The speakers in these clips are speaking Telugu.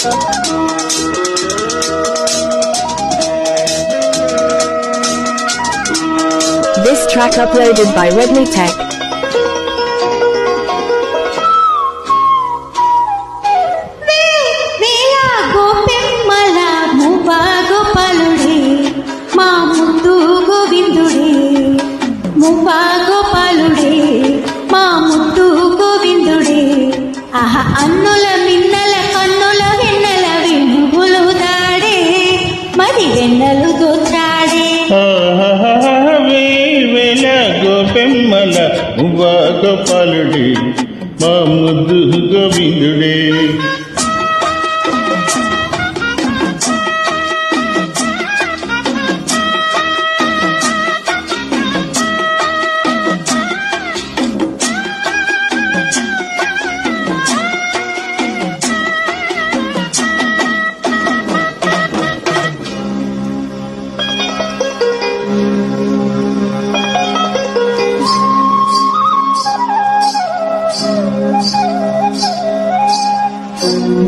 This track uploaded by Redmi Tech. వేల ఉవ్వ గోపాలుడి మా ముద్దు గోవిందుడే.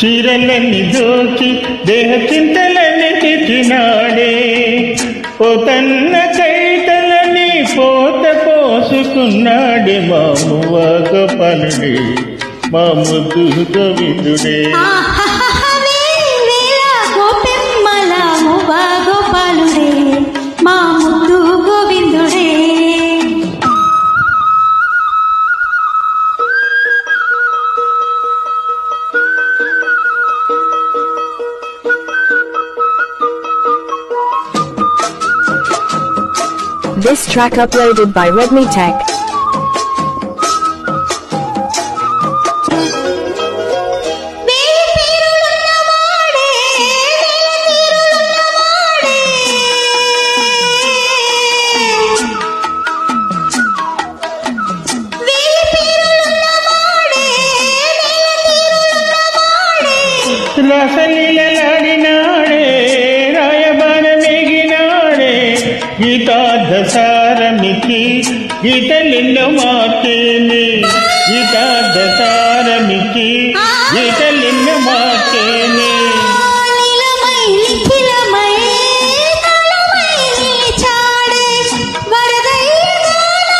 చీరలన్నీ దోచి దేహ చింతలన్నీ తిట్టినాడే. ఓ తన్న కైతలని పోత పోసుకున్నాడే మామువ గోపాలుడే మా ముద్దు గోవిందుడే This track uploaded by Redmi Tech. వేయి నిలిచాడే. వరదై గానాల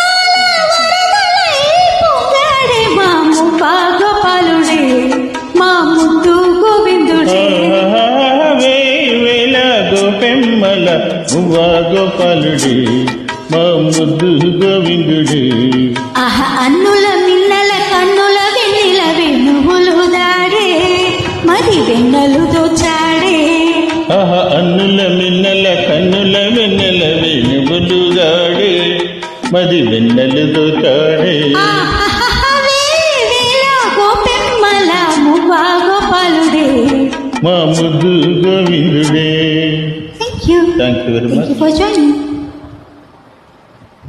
వరదలై పొంగాడే. మా మువ్వా గోపాలుడే, మా ముద్దు గోవిందుడే. ఆహ అన్నుల మిన్నల కన్నుల వెన్నెల వెన్నువులు దాడే మరి వెన్నెలు దోచాడే. ఆహ అన్నుల మిన్నల కన్నుల వెన్నెల వెనుబులు గాడే మది మువ్వా గోపాలుడే. మా ముద్దు గోవిందుడే. Thank you very much. Thank you for joining.